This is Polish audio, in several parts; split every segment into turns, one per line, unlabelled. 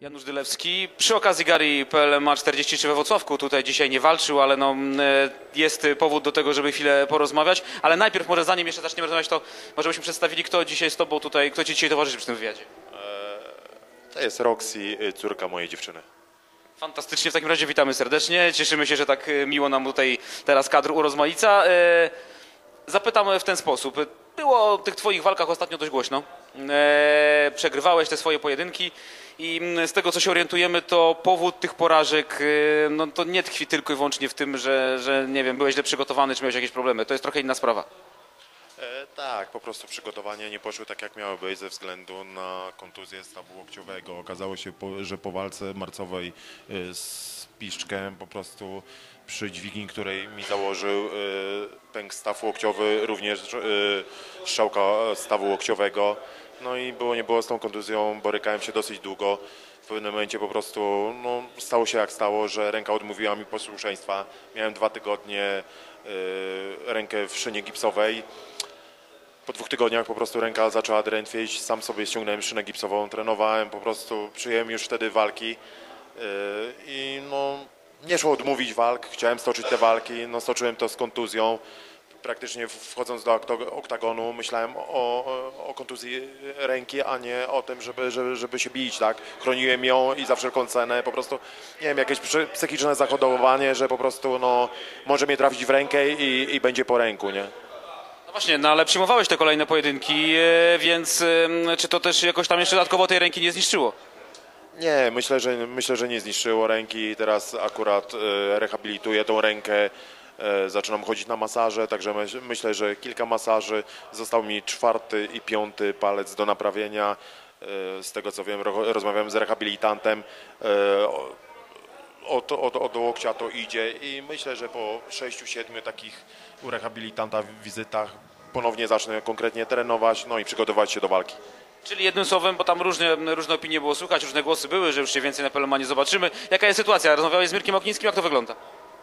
Janusz Dylewski. Przy okazji Gary PLMA 43 we Wrocławku tutaj dzisiaj nie walczył, ale no, mm, e, jest powód do tego, żeby chwilę porozmawiać. Ale najpierw może zanim jeszcze zaczniemy rozmawiać, to może byśmy przedstawili, kto dzisiaj z Tobą tutaj, kto Ci dzisiaj towarzyszy przy tym wywiadzie.
To jest Roxy, y, córka mojej dziewczyny.
Fantastycznie, w takim razie witamy serdecznie. Cieszymy się, że tak e, miło nam tutaj teraz kadr urozmaica. E, Zapytam w ten sposób. Było o tych Twoich walkach ostatnio dość głośno. E, Przegrywałeś te swoje pojedynki i z tego, co się orientujemy, to powód tych porażek e, no, to nie tkwi tylko i wyłącznie w tym, że, że nie wiem, byłeś źle przygotowany, czy miałeś jakieś problemy. To jest trochę inna sprawa.
E, tak, po prostu przygotowania nie poszły tak, jak miały być ze względu na kontuzję stawu łokciowego. Okazało się, że po walce marcowej y, z Piszczkiem po prostu przy dźwigni, której mi założył, y, pękł staw łokciowy, również y, strzałka stawu łokciowego. No i było nie było z tą kontuzją, borykałem się dosyć długo. W pewnym momencie po prostu no, stało się jak stało, że ręka odmówiła mi posłuszeństwa. Miałem dwa tygodnie y, rękę w szynie gipsowej. Po dwóch tygodniach po prostu ręka zaczęła drętwieć, sam sobie ściągnąłem szynę gipsową, trenowałem, po prostu przyjąłem już wtedy walki yy, i no nie szło odmówić walk, chciałem stoczyć te walki, no stoczyłem to z kontuzją. Praktycznie wchodząc do oktagonu myślałem o, o, kontuzji ręki, a nie o tym, żeby, żeby, żeby się bić, tak? Chroniłem ją i za wszelką cenę po prostu, nie wiem, jakieś psychiczne zachodowanie, że po prostu no może mnie trafić w rękę i, i będzie po ręku, nie?
No właśnie, no ale przyjmowałeś te kolejne pojedynki, e, więc czy to też jakoś tam jeszcze dodatkowo tej ręki nie zniszczyło?
Nie, myślę, że myślę, że nie zniszczyło ręki. Teraz akurat e, rehabilituję tą rękę. E, zaczynam chodzić na masaże, także myśl, myślę, że kilka masaży. Został mi czwarty i piąty palec do naprawienia. E, z tego co wiem, ro, rozmawiałem z rehabilitantem. E, od, od, od łokcia to idzie i myślę, że po 6-7 takich u rehabilitanta wizytach ponownie zacznę konkretnie trenować, no i przygotować się do walki.
Czyli jednym słowem, bo tam różne, różne opinie było słychać, różne głosy były, że już się więcej na Pelomanie zobaczymy. Jaka jest sytuacja? Rozmawiałeś z Mirkiem Oknińskim, jak to wygląda?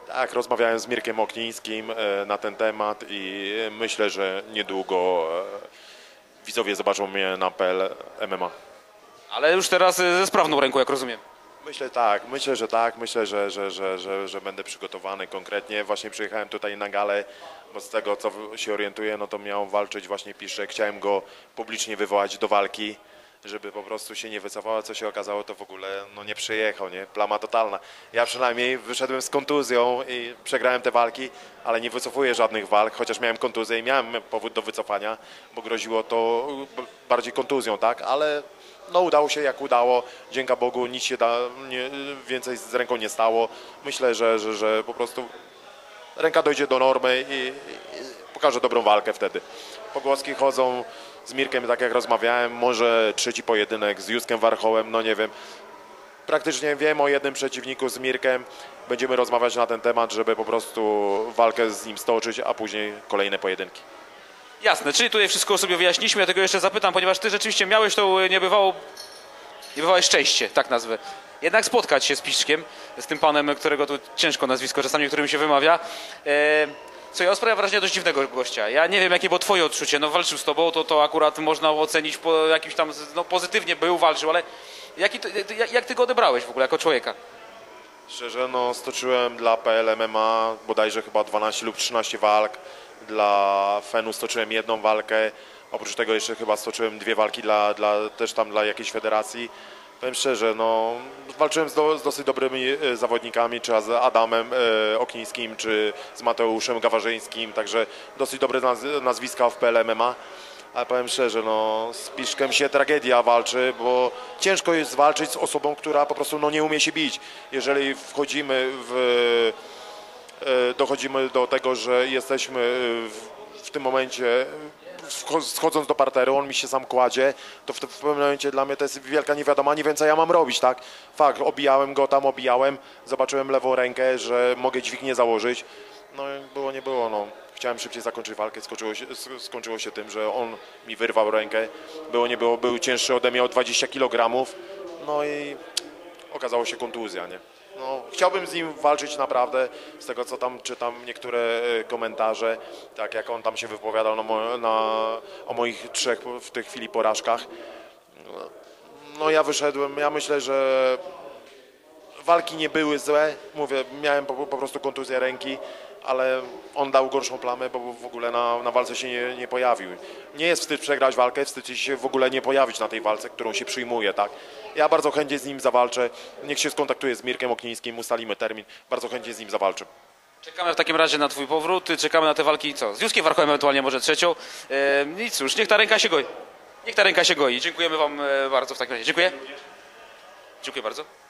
Tak, rozmawiałem z Mirkiem Oknińskim e, na ten temat i e, myślę, że niedługo e, widzowie zobaczą mnie na PL MMA.
Ale już teraz ze sprawną ręką, jak rozumiem.
Myślę tak, myślę, że tak, myślę, że, że, że, że, że będę przygotowany konkretnie. Właśnie przyjechałem tutaj na galę, bo z tego co się orientuję, no to miał walczyć właśnie Piszczek. Chciałem go publicznie wywołać do walki, żeby po prostu się nie wycofał, a co się okazało, to w ogóle no nie przyjechał, nie? Plama totalna. Ja przynajmniej wyszedłem z kontuzją i przegrałem te walki, ale nie wycofuję żadnych walk, chociaż miałem kontuzję i miałem powód do wycofania, bo groziło to bardziej kontuzją, tak? Ale no udało się jak udało. Dzięki Bogu nic się da, nie, więcej z ręką nie stało. Myślę, że, że, że po prostu ręka dojdzie do normy i, i, i pokaże dobrą walkę wtedy. Pogłoski chodzą z Mirkiem, tak jak rozmawiałem, może trzeci pojedynek z Juskiem Warchołem, no nie wiem. Praktycznie wiem o jednym przeciwniku z Mirkiem. Będziemy rozmawiać na ten temat, żeby po prostu walkę z nim stoczyć, a później kolejne pojedynki.
Jasne, czyli tutaj wszystko sobie wyjaśniliśmy. Ja tego jeszcze zapytam, ponieważ ty rzeczywiście miałeś tą niebywałą, niebywałe szczęście, tak nazwę. Jednak spotkać się z Piszczkiem, z tym panem, którego tu ciężko nazwisko czasami niektórym się wymawia. E, co ja sprawia wrażenie dość dziwnego gościa. Ja nie wiem, jakie było twoje odczucie. No walczył z tobą, to, to akurat można ocenić po jakimś tam, no pozytywnie był, walczył, ale jaki to, jak, jak ty go odebrałeś w ogóle jako człowieka?
Szczerze, no stoczyłem dla PL MMA bodajże chyba 12 lub 13 walk. Dla Fenu stoczyłem jedną walkę. Oprócz tego jeszcze chyba stoczyłem dwie walki dla, dla, też tam dla jakiejś federacji. Powiem szczerze, no walczyłem z, do, z dosyć dobrymi e, zawodnikami, czy z Adamem e, Oknińskim, czy z Mateuszem Gawarzyńskim, także dosyć dobre naz, nazwiska w PL MMA. Ale powiem szczerze, no, z Piszkiem się tragedia walczy, bo ciężko jest walczyć z osobą, która po prostu no, nie umie się bić. Jeżeli wchodzimy w, e, dochodzimy do tego, że jesteśmy w, w tym momencie, schodząc do parteru, on mi się sam kładzie, to w, w pewnym momencie dla mnie to jest wielka niewiadoma, nie wiem co ja mam robić, tak? Fakt, obijałem go tam, obijałem, zobaczyłem lewą rękę, że mogę dźwignię założyć, no było, nie było, no. Chciałem szybciej zakończyć walkę, skończyło się, sk- skończyło się tym, że on mi wyrwał rękę, było, nie było, był cięższy ode mnie o 20 kg, no i okazało się kontuzja, nie? No, chciałbym z nim walczyć naprawdę, z tego co tam czytam niektóre e, komentarze, tak jak on tam się wypowiadał na, na, o moich trzech w tej chwili porażkach. No ja wyszedłem, ja myślę, że walki nie były złe. Mówię, miałem po, po prostu kontuzję ręki, ale on dał gorszą plamę, bo w ogóle na, na walce się nie, nie pojawił. Nie jest wstyd przegrać walkę, wstyd się w ogóle nie pojawić na tej walce, którą się przyjmuje, tak? Ja bardzo chętnie z nim zawalczę. Niech się skontaktuje z Mirkiem Oknińskim, ustalimy termin. Bardzo chętnie z nim zawalczę.
Czekamy w takim razie na twój powrót, czekamy na te walki, co? Z Józkiem Warchołem ewentualnie może trzecią. E, nic cóż, niech ta ręka się goi. Niech ta ręka się goi. Dziękujemy wam e, bardzo w takim razie. Dziękuję. Dziękuję bardzo.